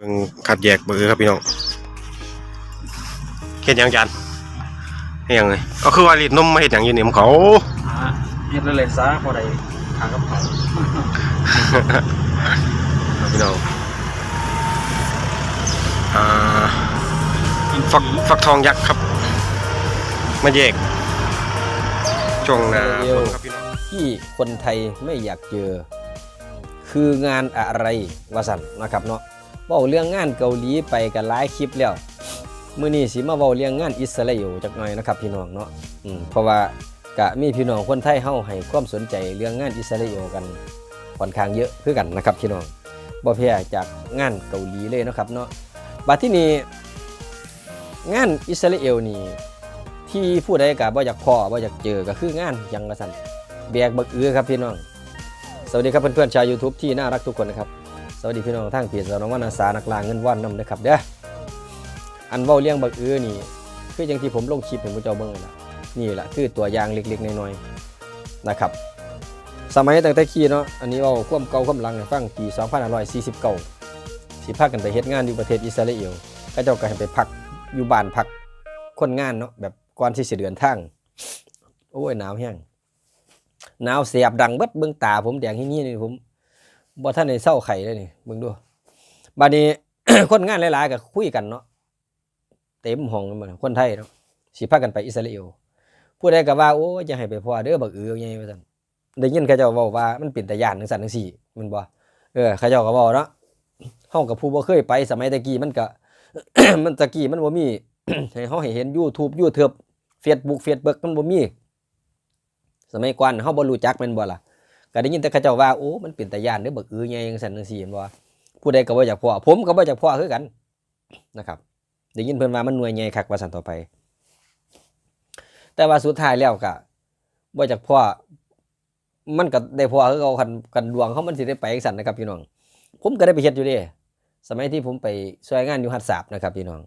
เบิ่งคัดแยกเบอร์ครับพี่น้องเฮ็ดหยังจานเฮ็ดหยังเลยก็คือว่ารีดนมมาเฮ็ดหยังอยู่นี่มนเขาอ่าเฮ็ดเลยๆซะพอได้ทางกับเขาครับพี่น้องอ่าฟักฟักทองยักษ์ครับ มาแยกช่วงหน้าฝนครับพี่น้องที่คนไทยไม่อยากเจอ คืองานอะไรวาสันนะครับเนาะ เว้าเรื่องงานเกาหลีไปกันหลายคลิปแล้วมื้อนี้สิมาเว้าเรื่องงานอิสราเอลจักหน่อยนะครับพี่น้องเนาะอืมเพราะว่ากะมีพี่น้องคนไทยเฮาให้ความสนใจเรื่องงานอิสราเอลกันค่อนข้างเยอะคือกันนะครับพี่น้องบ่แพ้จากงานเกาหลีเลยนะครับเนาะบัดที่นี้งานอิสราเอลนี่ที่ผู้ใดก็บ่อยากพอบ่อยากเจอก็คืองานยังว่าซั่นแบกบักเอือครับพี่น้อง สวัสดีครับเพื่อนๆชาว YouTube ที่น่ารักทุกคนนะครับ สวัสดีพี่น้องทางเพจสนองวรรณสานักลางเงินว่านนำนะครับเด้ออันเว้าเลี้ยงบักเอือนี่คืออย่างที่ผมลงคลิปให้ผู้เจ้าเบิ่งนั่นล่ะนี่แหละคือตัวอย่างเล็กๆน้อยๆนะครับ สมัยตั้งแต่ขี่เนาะอันนี้เว่าความเก่าความลังให้ฟังปี2549สิพากันไปเฮ็ดงานอยู่ประเทศอิสราเอลก็เจ้าก็ให้ไปพักอยู่บ้านพักคนงานเนาะแบบก่อนที่สิเดินทางโอ้ยหนาวแห้งหนาวเสียบดังเบิดเบิ่งตาผมแดงที่นี่นี่ผม บ่ท่านในเศร้าไข่เลยนี่เบิ่งดูบัดนี้ คนงานหลายๆก็คุยกันเนาะเต็มห้องกันหมดคนไทยเนาะสิพากันไปอิสราเอลผู้ใดก็ว่าโอ้จะให้ไปพ่อเด้อบักเอือไงว่าซั่นได้ยินเขาเจ้าเว้าว่ามันเป็นตาย่านจังซั่นจังซี่มันบ่เออเขาเจ้าก็เว้าเนาะเฮากับผู้บ่เคยไปสมัยตะกี้มันก็มันตะกี้มันบ่มีให้เฮาให้เห็น YouTube YouTube Facebook Facebook มันบ่มีสมัยก่อนเฮาบ่รู้จักแม่นบ่ล่ะ ก็ได้ยินแต่เขาเจ้าว่าโอ้มันเป็นตาย่านเด้อบักอือใหญ่จังซั่นจังซี่แม่นบ่ผู้ใดก็บ่อยากพ้อผมก็บ่อยากพ้อคือกันนะครับได้ยินเพิ่นว่ามันหน่วยใหญ่คักว่าซั่นต่อไป แต่ว่าสุดท้ายแล้วก็บ่อยากพ้อมันก็ได้พ้อคือเขาคันกันดวงเขามันสิได้ไปจังซั่นนะครับพี่น้อง ผมก็ได้ไปเฮ็ดอยู่เด้สมัยที่ผมไปช่วยงานอยู่หัดสาบนะครับพี่น้อง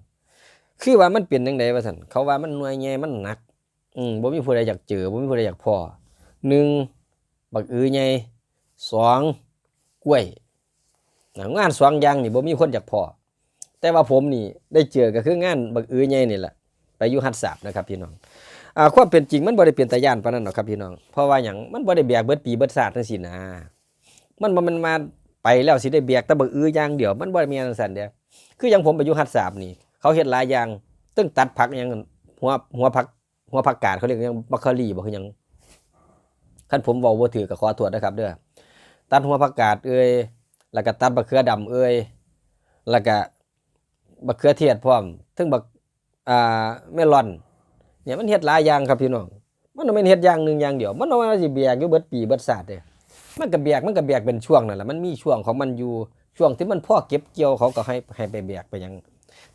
คือว่ามันเป็นจังไดว่าซั่นเขาว่ามันหน่วยใหญ่มันหนัก อืมบ่มีผู้ใดอยากเจอบ่มีผู้ใดอยากพอหนึ่ง บักอือใหญ่สองกล้วยงานสองอย่างนี่บ่มีคนอยากพอแต่ว่าผมนี่ได้เจอก็คืองานบักอือใหญ่นี่แหละไปอยู่หัดสาบนะครับพี่น้องอ่าความเป็นจริงมันบ่ได้เป็นตาย่านปานนั้นหรอกครับพี่น้องเพราะว่าหยังมันบ่ได้แบกเบิดปีเบิดศาสตร์จังซี่นนะมันมันมาไปแล้วสิได้แบกแต่บักอืออย่างเดียว มันบ่ได้มีอันซั่นเด้อคืออย่างผมไปอยู่หัดสาบนี่ เขาเฮ็ดหลายอย่างตึ้งตัดผักอหยังหัวหัวผักหัวผักกาดเขาเรียกหยังบัคคารีบ่คือหยัง คันผมเว้าบ่ถือก็ขอโทษนะครับเด้อตัดหัวผักกาดเอ้ยแล้วก็ตัดบักเขือดำเอ้ยแล้วก็บักเขือเทศพร้อมถึงบักอ่าเมลอน เนี่ยมันเฮ็ดหลายอย่างครับพี่น้อง มันบ่แม่นเฮ็ดอย่างหนึ่งอย่างเดียว มันบ่ว่าสิเบียกอยู่เบิดปีเบิดชาติเด้มันก็เบียกมันก็เบียกเป็นช่วงนั่นแหละมันมีช่วงของมันอยู่ช่วงที่มันพ่อเก็บเกี่ยวเขาก็ให้ให้ไปเบียกไปยัง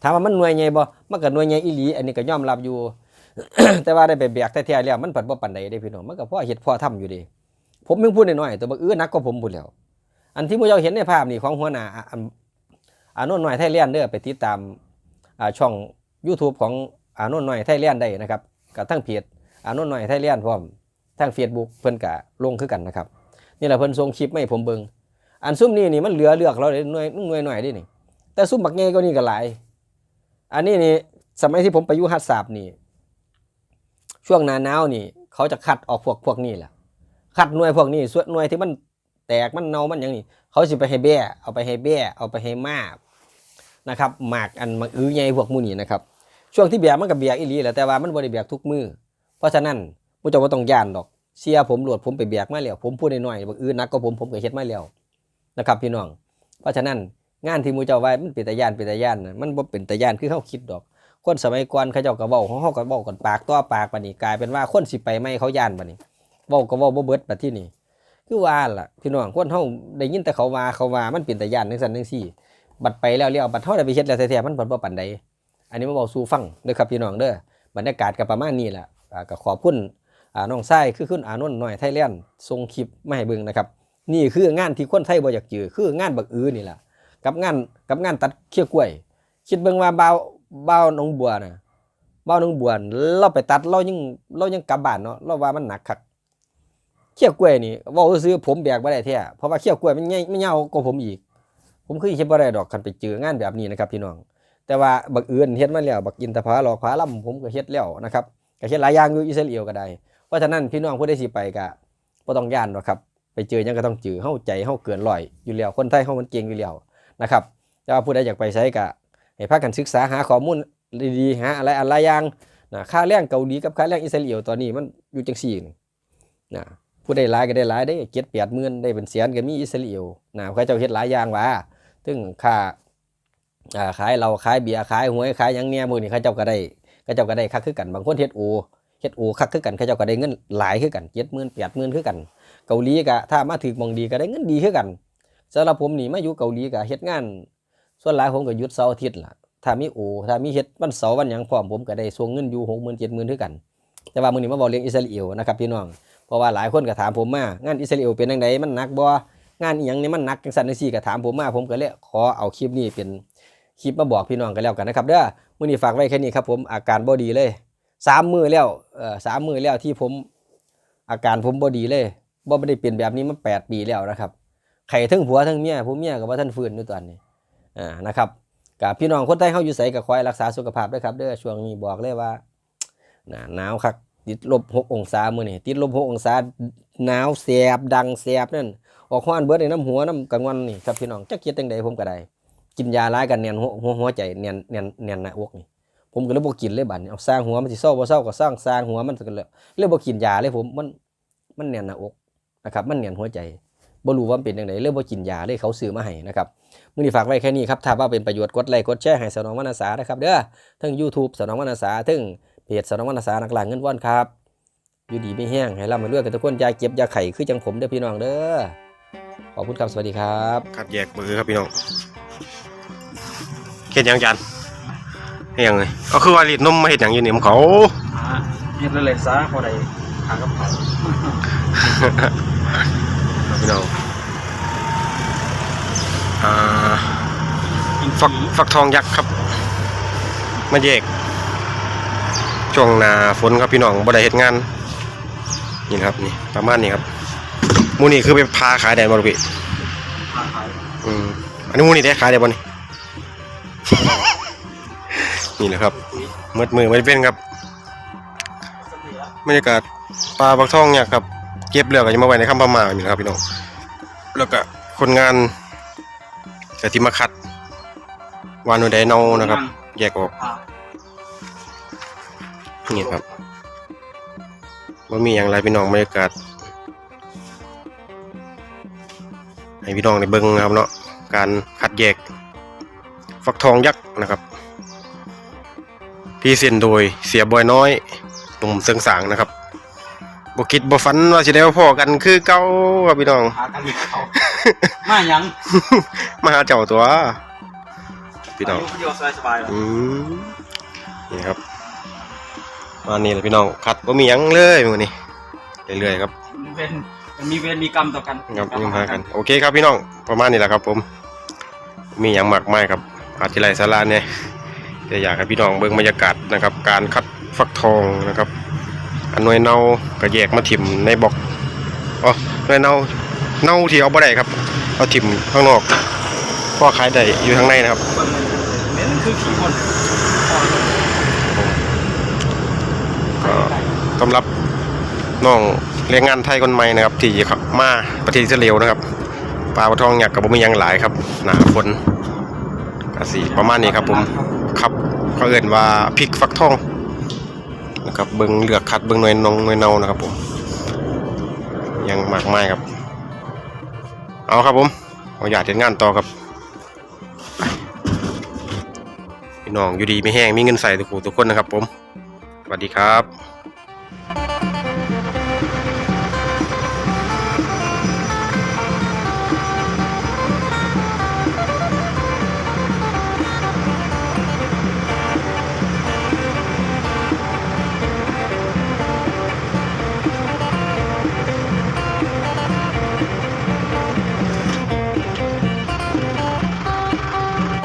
ถามว่ามันหน่วยใหญ่บ่มันก็หน่วยใหญ่อีหลี อันนี้ก็ยอมรับอยู่ แต่ว่าได้ไปแบกแท้ๆแล้วมันปัดบ่ปานใดเด้พี่น้องมันก็พอเฮ็ดพอทำอยู่ดีผมเพิ่งพูดน้อยๆแต่บักอื้อนักกว่าผมพูดแล้ว อันที่พวกเจ้าเห็นในภาพนี่ของหัวหน้าอะอันอานนท์น้อยไทยแลนด์เด้อไปติดตามช่อง YouTube ของอานนท์น้อยไทยแลนด์ได้นะครับกับทั้งเพจอานนท์น้อยไทยแลนด์พร้อมทั้ง Facebook เพิ่นก็ลงคือกันนะครับนี่แหละเพิ่นส่งคลิปมาให้ผมเบิ่งอันซุ่มนี่นี่มันเหลือเลือกเราเลยหน่วยหน่วยหน่อยดินี่ แต่ซุ่มบักใหญ่ก็นี่ก็หลาย อันนี้นี่สมัยที่ผมไปยู่ฮัดสาบนี่ ช่วงหนาหนาวนี่ เขาจะคัดออกพวกพวกนี้แหละคัดหน่วยพวกนี้ส่วนหน่วยที่มันแตกมันเน่ามันอย่างนี้เขาสิไปให้แบ่เอาไปให้แบ่เอาไปให้มาบนะครับหมากอันมาอื้อใหญ่พวกมูนี่นะครับช่วงที่เบียมันก็เบียอีหลีแหละแต่ว่ามันบ่ได้เบียกทุกมือเพราะฉะนั้นผู้เจ้าบ่ต้องย่านดอกเสียผมหลวดผมไปเบียกมาแล้วผมพูดน้อยๆบักอื้อนักก็ผมผมก็เฮ็ดมาแล้วนะครับ พี่น้อง เพราะฉะนั้นงานที่มูเจ้าว่ามันเป็นตาย่านเป็นตาย่านนะมันบ่เป็นตาย่านคือเฮาคิดดอก คนสมัยก่อนเขาเจ้าก็เว้าของเฮาก็เว้ากันปากต่อปากบัดนี้กลายเป็นว่าคนสิไปไม่เขาย่านบัดนี้เว้าก็เว้าบ่เบิดบัดที่นี่คือว่าล่ะพี่น้องคนเฮาได้ยินแต่เขาว่าเขาว่ามันเป็นแตาย่านจังซั่นจังซี่ บัดไปแล้วแล้วบัดเฮาได้ไปเฮ็ดแล้วแท้ๆมันบ่บ่ปานใดอันนี้มาเว้าสู่ฟังเด้อครับพี่น้องเด้อบรรยากาศก็ประมาณนี้แหละก็ขอบคุณอ่าน้องชายคือคุณอานนท์น้อยไทยแลนด์ส่งคลิปมาให้เบิ่งนะครับ นี่คืองานที่คนไทยบ่อยากเจอคืองานบักอื้อนี่ล่ะกับงานกับงานตัดเขี้ยวกล้วย คิดเบิ่งว่าบ่าว บ่าวหนองบัวน่ะบ่าวหนองบัวเราไปตัดเรายังเรายังกลับบ้านเนาะเราว่ามันหนักคักเขี้ยวกล้วยนี่ว้าซื่อผมแบกบ่ได้แท้เพราะว่าเขี้ยวกล้วยมันใหญ่มันยากว่าผมอีก ผมคือเฮ็ดบ่ได้ดอกคันไปเจองานแบบนี้นะครับพี่น้อง แต่ว่าบักอื่นเฮ็ดมาแล้วบักอินทผาหลอกผาล่ำผมก็เฮ็ดแล้วนะครับก็เฮ็ดหลายอย่างอยู่อิสราเอลก็ได้เพราะฉะนั้นพี่น้องผู้ใดสิไปก็บ่ต้องย่านหรอกครับไปเจอยังก็ต้องเจอเฮาใจเฮาเกินร้อยอยู่แล้วคนไทยเฮามันเก่งอยู่แล้วนะครับแต่ว่าผู้ใดอยากไปไสก็ ให้พากันศึกษาหาข้อมูลดีๆหาอะไรอะไรอย่างนะค่าแรงเกาหลีกับค่าแรงอิสราเอลตอนนี้มันอยู่จังซี่นี่นะผู้ใดหลายก็ได้หลายได้เจ็ดแปดหมื่นได้เป็นแสนก็มีอิสราเอลนะเขาเจ้าเฮ็ดหลายอย่างว่าถึงค่าขายเราขายเบียร์ขายหวยขายยังเนี่ยมือนี้เขาเจ้าก็ได้เขาเจ้าก็ได้คักคือกันบางคนเฮ็ดโอเฮ็ดโอคักคือกันเขาเจ้าก็ได้เงินหลายคือกัน70,000 80,000คือกัน เกาหลีก็ถ้ามาถึกหมองดีก็ได้เงินดีคือกันสำหรับผมนี่มาอยู่เกาหลีก็เฮ็ดงาน ส่วนหลายผมก็หยุดเสาร์อาทิตย์ล่ะถ้ามีโอถ้ามีเฮ็ดวันเสาร์วันหยังพร้อมผมก็ได้ส่งเงินอยู่60,000 70,000คือกัน แต่ว่ามื้อนี้มาบอกเรื่องอิสราเอลนะครับพี่น้องเพราะว่าหลายคนก็ถามผมมางานอิสราเอลเป็นจังไดมันหนักบ่งานอีหยังนี่มันหนักจังซั่นจังซี่ก็ถามผมมาผมก็เลยขอเอาคลิปนี้เป็นคลิปมาบอกพี่น้องกันแล้วกันนะครับเด้อมื้อนี้ฝากไว้แค่นี้ครับผมอาการบ่ดีเลยสามมือแล้วเอ่อสามมือแล้วที่ผมอาการผมบ่ดีเลยบ่ได้เป็นแบบนี้มาแปดปีแล้วนะครับไข้ทั้งผัวทั้งเมียผู้เมียก็บ่ทันฟื้นอยู่ตอนนี้ อ่านะครับกับพี่น้องคนไทยเฮาอยู่ไสก็คอยรักษาสุขภาพด้วยครับเด้อช่วงนี้บอกเลยว่าหนาหนาวคักติดลบ6องศามือนี้ติดลบ6องศาหนาวแสบดังแสบนั่นออกฮ้อนเบิดในน้ำหัวน้ำกลางวันนี่ครับพี่น้องจักเฮ็ดจังใดผมก็ได้กินยาหลายกันแน่นหัวหัวหัวใจแน่นแน่นแน่นหน้าอกนี่ผมก็เลยบ่กินเลยบัดนี้เอาสร้างหัวมันสิเศร้าบ่เศร้าก็สร้างสร้างหัวมันก็เลยเลยบ่กินยาเลยผมมันมันแน่นหน้าอกนะครับ มันแน่นหัวใจ บ่รู้ว่ามันเป็นจังไดเลยบ่กินยาเลยเขาซื้อมาให้นะครับมื้อนี้ฝากไว้แค่นี้ครับถ้าว่าเป็นประโยชน์กดไลค์กดแชร์ให้สนองวรรณสานะครับเด้อทั้ง YouTube สนองวรรณสาทั้งเพจสนองวรรณสานักล่างเงินว่อนครับอยู่ดีไม่แห้งให้ร่ำให้รวยกันทุกคนอยาเก็บอยาไข่คือจังผมเด้อพี่น้องเด้อขอบคุณครับสวัสดีครับคัดแยกมือครับพี่น้องเฮ็ดหยังจานเฮ็ดหยังเลยก็คือว่ารีดนมมาเฮ็ดหยังอยู่นี่มันเขาหาเฮ็ดเลยๆซะพอได้หากับเขา พี่น้องอ่าฟักฟักทองยักษ์ครับ มาแยกช่วงหน้าฝนครับพี่น้องบ่ได้เฮ็ดงาน นี่นะครับนี่ประมาณนี้ครับหมูนี่คือไปพาขายได้บ่ลูกพี่หาขายอืมอันนี้หมูนี่ได้ขายได้บ่นี่นี่แหละครับมืดมือไม่เป็นครับบรรยากาศปลาบักทองเนี่ยครับ เก็บเรือก็จะมาไว้ในคำประมานี่แหละครับพี่น้องแล้วก็คนงานก็ที่มาคัดวานูไดเนนะครับ แยกออกนี่ครับว่ามีอย่างไรพี่น้องบรรยากาศให้พี่น้องได้เบิ่งนะครับเนาะการคัดแยก ฟักทองยักษ์นะครับที่เซ็นโดยเสียบอยน้อยหนุ่มเซิงสางนะครับ บคิดบ่ฝันว่าสิได้มาพอกันคือเก่าครับพี่น้อง หากันอีกเขามาหยังมาหาเจ้าตัวพี่น้องยู่คนเดียวสบายๆแล้วอืมนี่ครับมานี่แหละพี่น้องคัดบ่มีหยังเลยมื้อนี้เรื่อยๆครับมันเป็นมันมีเวรมีกรรมต่อกันครับยังพากัน โอเคครับพี่น้องประมาณนี้แหละครับ ผม มีอย่างมากมายครับอาจจะไรสาระเนี่ยแต่อยากให้พี่น้องเบิ่งบรรยากาศนะครับ การคัดฟักทองนะครับอัน หน่วยเน่าก็แยกมาถิ่มในบอกอ๋อหน่วยเน่าเน่าที่เอาบ่ได้ครับ เอาถิ่มข้างนอกพ่อขายได้อยู่ข้างในนะครับเน้นคือขี้คนก็สำหรับน้องแรงงานไทยคนใหม่นะครับ ที่เขามาประเทศอิสราเอลนะครับปลาปลาทองหยักกับบ่มียังหลายครับหนาฝนกสีประมาณนี้ครับผมครับเขาเอ่นว่าพริกฟักทอง ครับเบิงเลือกคัดเบิงหน่วยนงหน่วยเนานะครับผมยังมากมายครับ เอาครับผมเราอยากเห็นงานต่อครับพี่น้องอยู่ดีไม่แห้งมีเงินใส่ทุกคนทุกคนนะครับผมสวัสดีครับ